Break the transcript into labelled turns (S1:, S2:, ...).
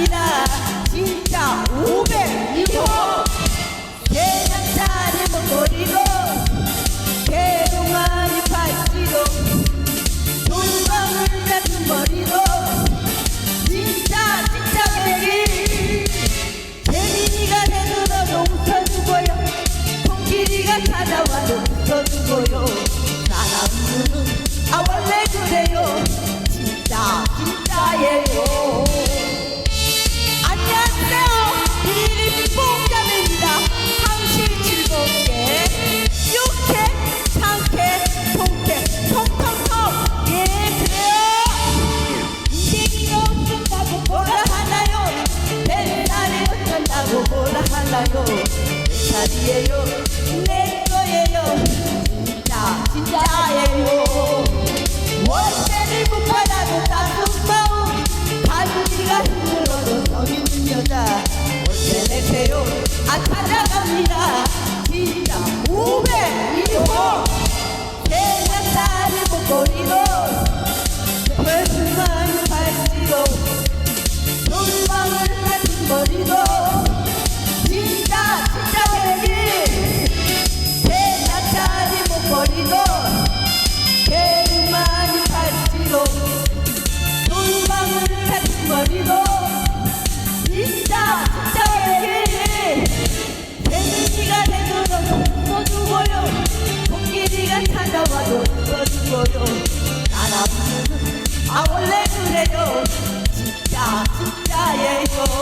S1: ที่ได้ 거예요. 내 거예요. 진짜 진짜예요. 원대를 못 받아도 따뜻 마음 반지가 힘들어도 성있는 여자. 원대 내세요. 아 찾아갑니다. 내가 찾아와도 또 죽어도 나나 부르는 아 원래 그래요 진짜 진짜예요.